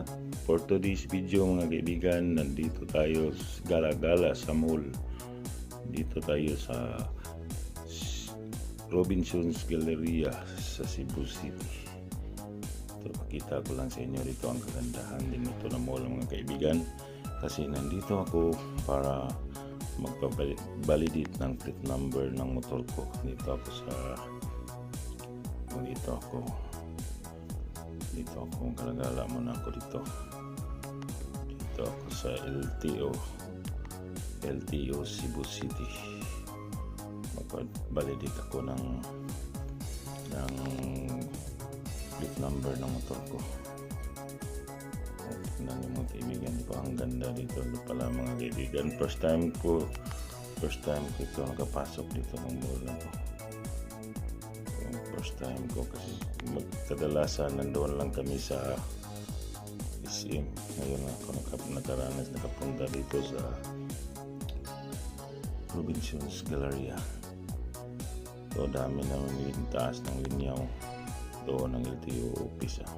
lahat. For today's video mga kaibigan, nandito tayo gala-gala sa mall. Dito tayo sa Robinson's Galleria sa Cebu City. Ito, pakita ko lang sa inyo dito ang kagandahan din ito na mall mga kaibigan. Kasi nandito ako para magpa-validate ng plate number ng motor ko. Dito ako sa dito ako dito ako kalagala muna ako dito. Dito ako sa LTO LTO Cebu City. Magpa-validate ako ng ng plate number ng motor ko. Tingnan yung mga kaibigan ko ang ganda dito. Ano pala mga kaibigan? First time ko first time ko ito nakapasok dito ng mall na to time ko kasi kadalasan nandoon lang kami sa SM. Ngayon ako nakaranas nakapunta dito sa Robinson's Galleria so dami naman yung taas ng linyaw. Doon ang LTO office ah.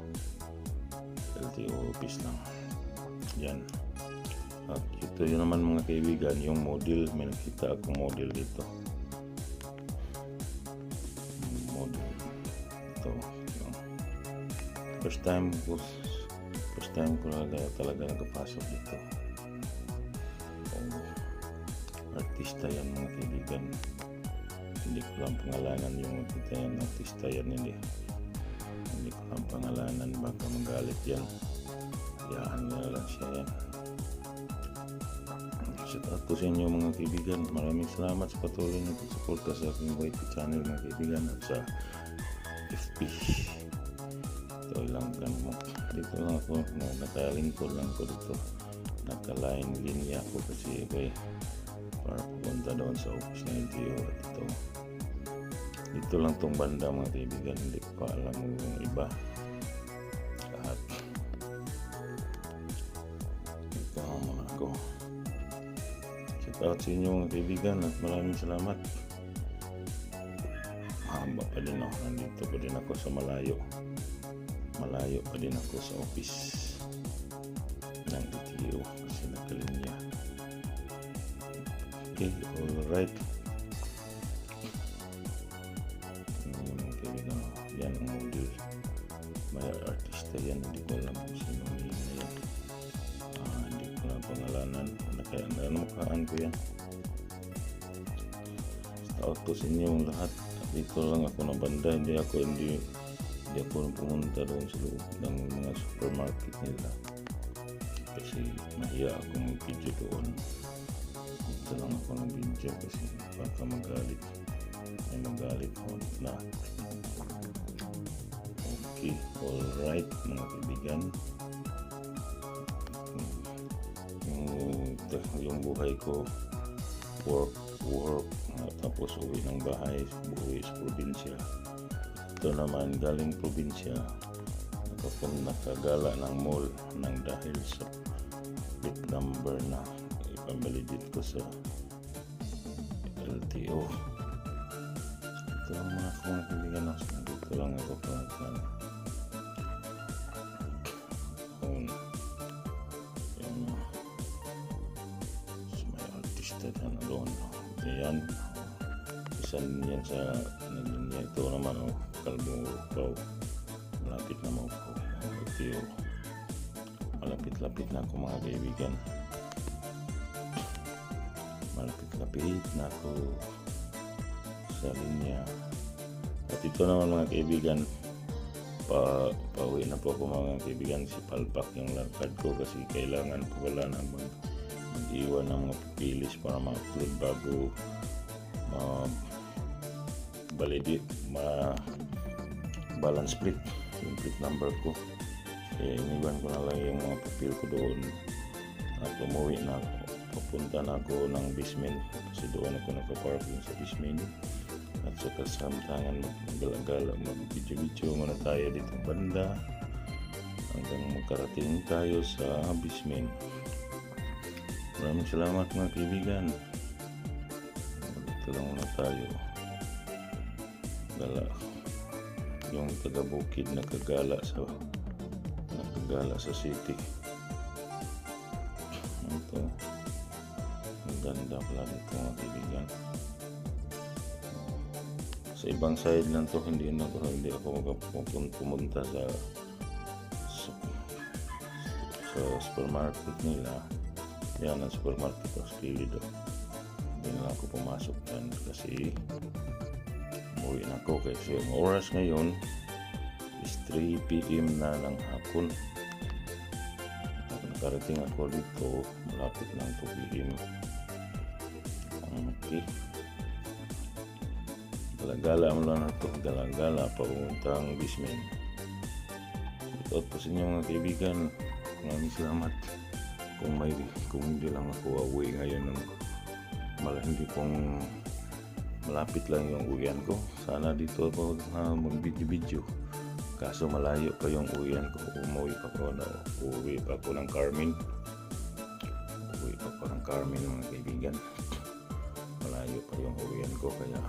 LTO office lang. Yan. At ito yun naman mga kaibigan yung model may nakita akong model dito first time ko first time ko talaga, talaga nakapasok dito oh, artista yan mga kaibigan hindi ko lang pangalanan yung makita yan artista yan hindi hindi ko lang pangalanan baka magalit yan hayaan nyo lang siya yan shout out po sa inyo mga kaibigan maraming salamat sa patuloy na pagsuporta sa aking YT channel mga kaibigan at sa FB ito lang lang mo. Dito lang ako nakalingkod lang ko dito. Nakaline linya ako kasi okay para pupunta doon sa office ng LTO at ito. Dito lang tong banda mga kaibigan. Hindi ko pa alam yung iba. Lahat. Dito muna ako shout out sa inyo mga kaibigan at maraming salamat. Mahaba pa din ako. Nandito pa din ako sa malayo malayo pa din ako sa office ng LTO kasi nakalinya okay alright. Yan ang model may artista yan hindi ko alam kung sino yan ah, hindi ko na pangalanan ko yan out sa inyong lahat. Dito lang ako na banda hindi ako hindi hindi ako pumunta doon sa loob ng mga supermarket nila kasi mahiya ako mag-video doon dito lang ako ng video kasi baka magalit ay magalit ako na okay alright mga kaibigan yung, buhay ko work work tapos uwi ng bahay buhay sa probinsya ito naman galing probinsya. Nakagala ng mall nang dahil sa bit number na ipambalidit ko sa LTO ito lang mga kaibigan ako. Dito lang ako um, yan so, may artista dyan doon. Yan isa yan sa yan, ito naman oh, kalbo raw malapit na mo. Ko LTO malapit-lapit na ako mga kaibigan. Malapit-lapit na ako sa linya. At ito naman mga kaibigan pa pauwi na po ako mga kaibigan. Si palpak yung lakad ko kasi kailangan ko wala na mag mag-iwan ng mga papilis para ma-upload bago ma validate ma balance split yung plate number ko. Kaya iniwan ko na lang yung mga papel ko doon. At umuwi na ako. Papunta na ako ng basement. Kasi doon ako nakaparking sa basement. At sa kasamtangan maggalagala mag-video-video muna tayo dito banda. Hanggang magkarating tayo sa basement. Maraming salamat mga kaibigan. Dito lang muna tayo gala yung taga bukid na kagala sa gala sa city. Ito. Ang ganda pala nito mga kaibigan. Sa ibang side lang to, hindi na hindi ako pumunta sa, sa sa supermarket nila. Yan ang supermarket oh. Hindi na lang ako pumasok yan kasi umuwi na ako kasi ang oras ngayon is 3 p.m. na ng hapon. At nakarating ako dito, malapit ng 2 p.m. Okay. Galagala mo lang ito. Galagala papuntang Bismin. Shoutout po sa inyo mga kaibigan. Maraming salamat. Kung may kung hindi lang ako away ngayon ng mala hindi kong malapit lang yung uwian ko. Sana dito ako uh, mag-video-video. Kaso malayo pa yung uwian ko. Umuwi pa ko na uwi pa ko ng Carmen. Uwi pa ko ng Carmen mga kaibigan. Malayo pa yung uwian ko kaya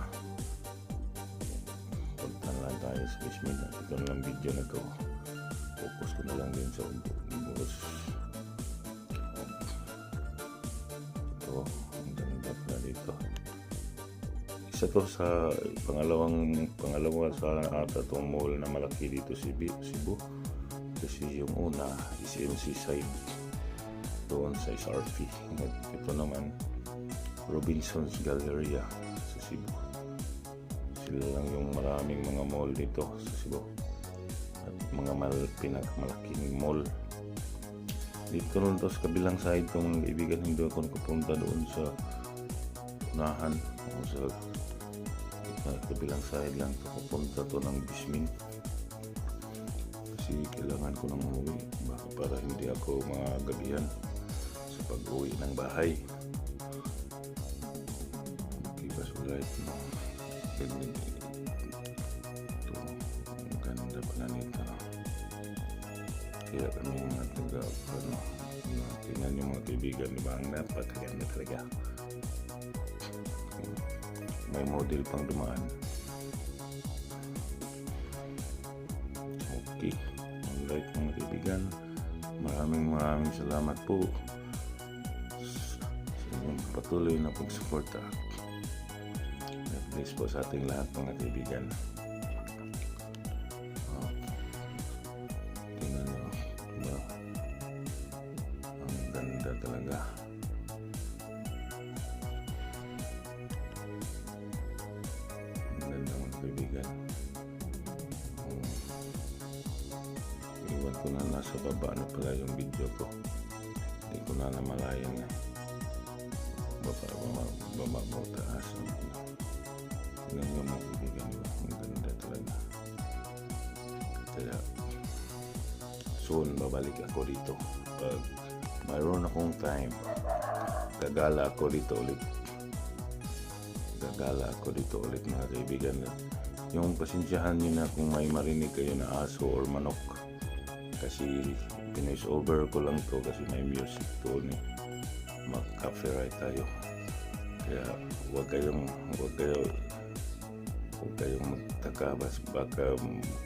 punta na lang tayo sa Bismil. Ito na lang video na ko. Focus ko na lang din sa bus. Isa to sa pangalawang pangalawa sa ata tong mall na malaki dito sa Cebu, kasi yung una is MC side doon sa SRP ito naman Robinson's Galleria sa Cebu. Sila lang yung maraming mga mall dito sa Cebu. At mga mal, pinakamalaking mall. Dito rin to sa kabilang side kung kaibigan hindi ako nakapunta doon sa unahan o sa sa kabilang side lang to pupunta to ng Bismin kasi kailangan ko nang umuwi baka para hindi ako magabihan sa pag-uwi ng bahay. Okay pa so light no? Ito ang ganda pala nito kaya kami mga ano tingnan yung mga kaibigan di ba? Ang napakaganda talaga may model pang dumaan. Okay. Alright mga kaibigan. Maraming maraming salamat po sa inyong patuloy na pagsuporta. God bless po sa ating lahat mga kaibigan. Kaibigan. Um, iwan ko na nasa baba na pala yung video ko. Hindi ko na namalayan na. Baba, baba, baba mo taas. Tingnan nyo mga kaibigan. Diba? Ang ganda talaga. Kaya soon babalik ako dito. Pag mayroon akong time, gagala ako dito ulit gagala ako dito ulit mga kaibigan yung pasensyahan nyo na kung may marinig kayo na aso or manok. Kasi pinoise over ko lang to kasi may music to ni. Mag copyright tayo. Kaya huwag kayong huwag kayo huwag kayong magtaka bas baka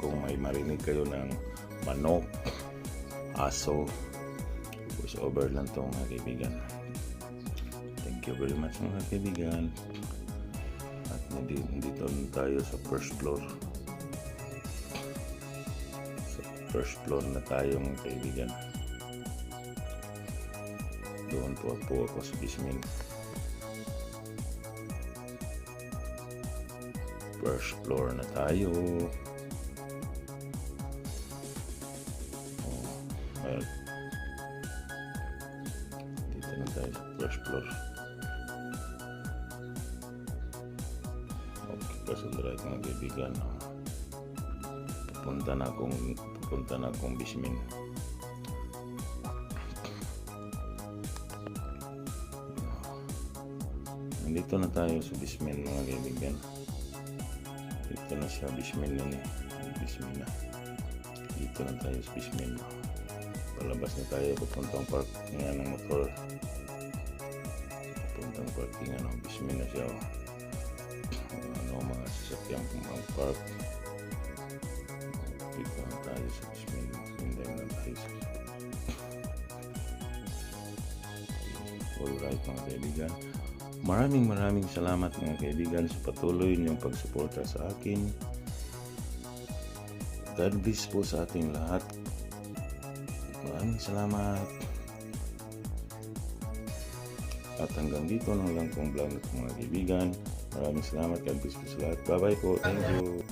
kung may marinig kayo ng manok aso voice over lang to mga kaibigan. Thank you very much mga kaibigan nandito, nandito na tayo sa first floor. Sa first floor na tayo mga kaibigan. Doon po po ako sa Bismin first floor na tayo pupunta na akong Bismin nandito na tayo sa Bismin mga kaibigan dito na siya Bismin na ni Bismin na. Dito na tayo sa Bismin palabas na tayo papuntang parkingan ng motor. Papuntang parkingan ng Bismin na siya oh. ano mga sasakyan pang park Alright mga kaibigan, maraming maraming salamat mga kaibigan sa patuloy niyong pagsuporta sa akin. God bless po sa ating lahat. Maraming salamat. At hanggang dito na lang kong vlog mga kaibigan. Maraming salamat. God bless po sa lahat. Bye bye po. Thank you.